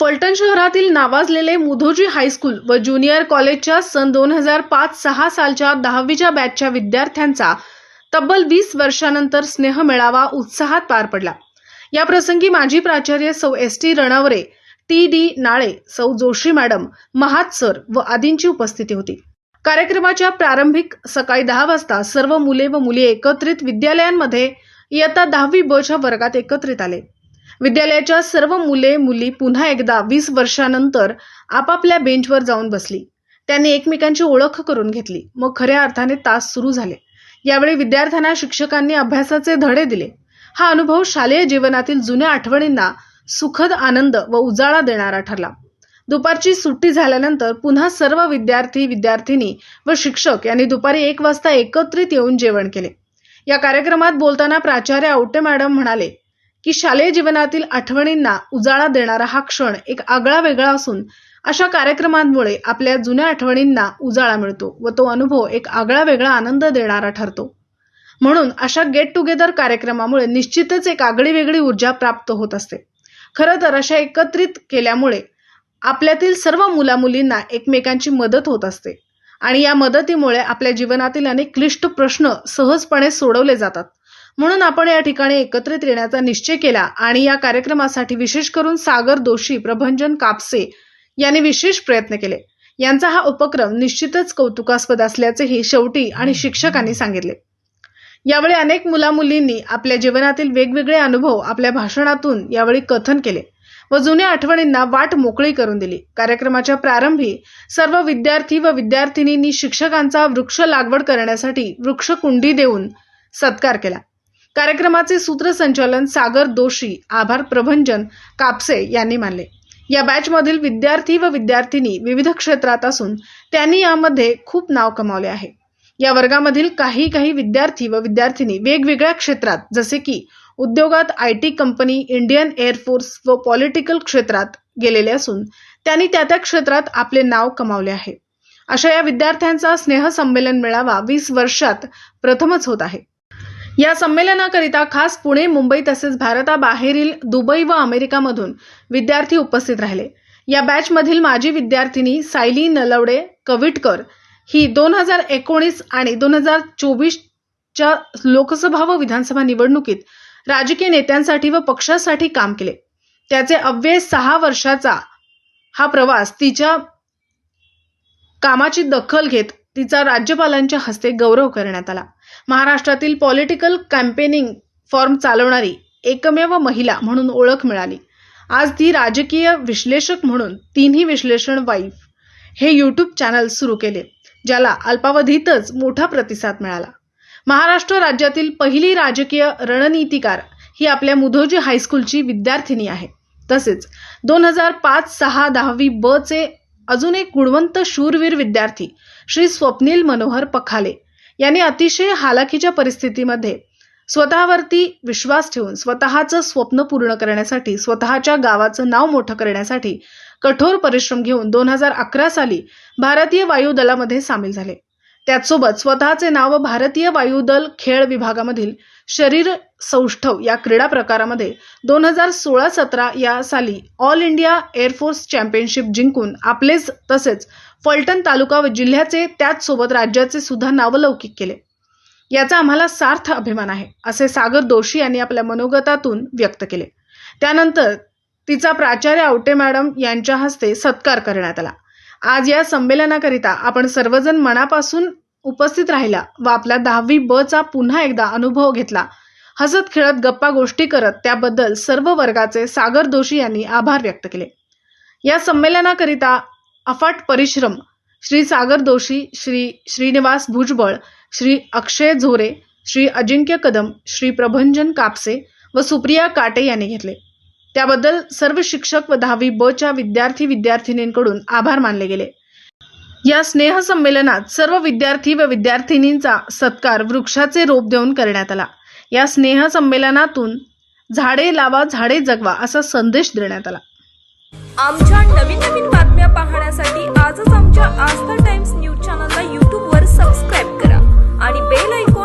फलटण शहरातील नावाजलेले मुधोजी हायस्कूल व ज्युनियर कॉलेजच्या सन दोन हजार पाच सहा सालच्या दहावीच्या बॅचच्या विद्यार्थ्यांचा तब्बल वीस वर्षानंतर स्नेह मेळावा उत्साहात पार पडला. या प्रसंगी माजी प्राचार्य सौ S T Ranaware T D Nale सौ जोशी मॅडम महात सर व आदींची उपस्थिती होती. कार्यक्रमाच्या प्रारंभिक सकाळी दहा वाजता सर्व मुले व मुली एकत्रित विद्यालयांमध्ये इयत्ता दहावी ब च्या वर्गात एकत्रित आले. विद्यालयाच्या सर्व मुले मुली पुन्हा एकदा वीस वर्षानंतर आपापल्या बेंचवर जाऊन बसली. त्यांनी एकमेकांची ओळख करून घेतली. मग खऱ्या अर्थाने तास सुरू झाले. यावेळी विद्यार्थ्यांना शिक्षकांनी अभ्यासाचे धडे दिले. हा अनुभव शालेय जीवनातील जुन्या आठवणींना सुखद आनंद व उजाळा देणारा ठरला. दुपारची सुट्टी झाल्यानंतर पुन्हा सर्व विद्यार्थी विद्यार्थिनी व शिक्षक यांनी दुपारी एक वाजता एकत्रित येऊन जेवण केले. या कार्यक्रमात बोलताना प्राचार्य आवटे मॅडम म्हणाले की शालेय जीवनातील आठवणींना उजाळा देणारा हा क्षण एक आगळा वेगळा असून अशा कार्यक्रमांमुळे आपल्या जुन्या आठवणींना उजाळा मिळतो व तो अनुभव एक आगळा वेगळा आनंद देणारा ठरतो. म्हणून अशा गेट टुगेदर कार्यक्रमामुळे निश्चितच एक आगळी वेगळी ऊर्जा प्राप्त होत असते. खरं तर अशा एकत्रित केल्यामुळे आपल्यातील सर्व मुलामुलींना एकमेकांची मदत होत असते आणि या मदतीमुळे आपल्या जीवनातील अनेक क्लिष्ट प्रश्न सहजपणे सोडवले जातात. म्हणून आपण या ठिकाणी एकत्रित येण्याचा निश्चय केला आणि या कार्यक्रमासाठी विशेष करून सागर दोषी प्रभंजन कापसे यांनी विशेष प्रयत्न केले. यांचा हा उपक्रम निश्चितच कौतुकास्पद असल्याचेही शेवटी आणि शिक्षकांनी सांगितले. यावेळी अनेक मुलामुलींनी आपल्या जीवनातील वेगवेगळे अनुभव आपल्या भाषणातून यावेळी कथन केले व जुन्या आठवणींना वाट मोकळी करून दिली. कार्यक्रमाच्या प्रारंभी सर्व विद्यार्थी व विद्यार्थिनींनी शिक्षकांचा वृक्ष लागवड करण्यासाठी वृक्षकुंडी देऊन सत्कार केला. कार्यक्रमाचे सूत्रसंचालन सागर दोशी आभार प्रभंजन कापसे यांनी मानले. या बॅचमधील विद्यार्थी व विद्यार्थिनी विविध क्षेत्रात असून त्यांनी यामध्ये खूप नाव कमावले आहे. या वर्गामधील काही काही विद्यार्थी व विद्यार्थिनी वेगवेगळ्या क्षेत्रात जसे की उद्योगात I T company Indian air force व पॉलिटिकल क्षेत्रात गेलेले असून त्यांनी त्या त्या क्षेत्रात आपले नाव कमावले आहे. अशा या विद्यार्थ्यांचा स्नेहसंमेलन मेळावा वीस वर्षात प्रथमच होत आहे. या संमेलनाकरिता खास पुणे मुंबई तसेच भारताबाहेरील दुबई व अमेरिकामधून विद्यार्थी उपस्थित राहिले. या बॅचमधील माजी विद्यार्थिनी सायली नलवडे कविटकर ही दोन हजार एकोणीस आणि दोन हजार चोवीसच्या लोकसभा व विधानसभा निवडणुकीत राजकीय नेत्यांसाठी व पक्षासाठी काम केले. त्याचे अव्यय सहा वर्षाचा हा प्रवास तिच्या कामाची दखल घेत तिचा राज्यपालांच्या हस्ते गौरव करण्यात आला. महाराष्ट्रातील पॉलिटिकल कॅम्पेनिंग फॉर्म चालवणारी एकमेव महिला म्हणून ओळख मिळाली. आज ती राजकीय विश्लेषक म्हणून तिन्ही विश्लेषण वाईफ हे यूट्यूब चॅनल सुरू केले ज्याला अल्पावधीतच मोठा प्रतिसाद मिळाला. महाराष्ट्र राज्यातील पहिली राजकीय रणनीतिकार ही आपल्या मुधोजी हायस्कूलची विद्यार्थिनी आहे. तसेच दोन हजार पाच सहा दहावी ब चे अजून एक गुणवंत शूरवीर विद्यार्थी श्री स्वप्नील मनोहर पखाले. यांनी अतिशय हालाखीच्या परिस्थितीमध्ये स्वतःवरती विश्वास ठेवून स्वतःचं स्वप्न पूर्ण करण्यासाठी स्वतःच्या गावाचं नाव मोठं करण्यासाठी कठोर परिश्रम घेऊन दोन हजार अकरा साली भारतीय वायुदलामध्ये सामील झाले. त्याचसोबत स्वतःचे नाव भारतीय वायुदल खेळ विभागामधील शरीर सौष्ठव या क्रीडा प्रकारामध्ये दोन हजार सोळा सतरा या साली ऑल इंडिया एअरफोर्स चॅम्पियनशिप जिंकून आपलेच तसेच फलटण तालुका व जिल्ह्याचे त्याचसोबत राज्याचे सुद्धा नावलौकिक केले. याचा आम्हाला सार्थ अभिमान आहे असे सागर दोषी यांनी आपल्या मनोगतातून व्यक्त केले. त्यानंतर तिचा प्राचार्य आवटे मॅडम यांच्या हस्ते सत्कार करण्यात आला. आज या संमेलनाकरिता आपण सर्वजण मनापासून उपस्थित राहिला व आपला दहावी ब चा पुन्हा एकदा अनुभव घेतला. हसत खेळत गप्पा गोष्टी करत त्याबद्दल सर्व वर्गाचे सागर दोशी यांनी आभार व्यक्त केले. या संमेलनाकरिता अफाट परिश्रम श्री सागर दोशी श्री श्रीनिवास भुजबळ श्री अक्षय झोरे श्री अजिंक्य कदम श्री प्रभंजन कापसे व सुप्रिया काटे यांनी घेतले. त्याबद्दल सर्व शिक्षक व दहावी ब च्या विद्यार्थी विद्यार्थिनींकडून आभार मानले गेले. या स्नेह संमेलनात सर्व विद्यार्थी व विद्यार्थिनींचा सत्कार वृक्षाचे रोप देऊन करण्यात आला. या स्नेह संमेलनातून झाडे लावा झाडे जगवा असा संदेश देण्यात आला. आमच्या नवीन नवीन बातम्या पाहण्यासाठी आजच आमच्या आस्था टाइम्स न्यूज चॅनलला यूट्यूबवर सबस्क्राईब करा आणि बेल ऐकून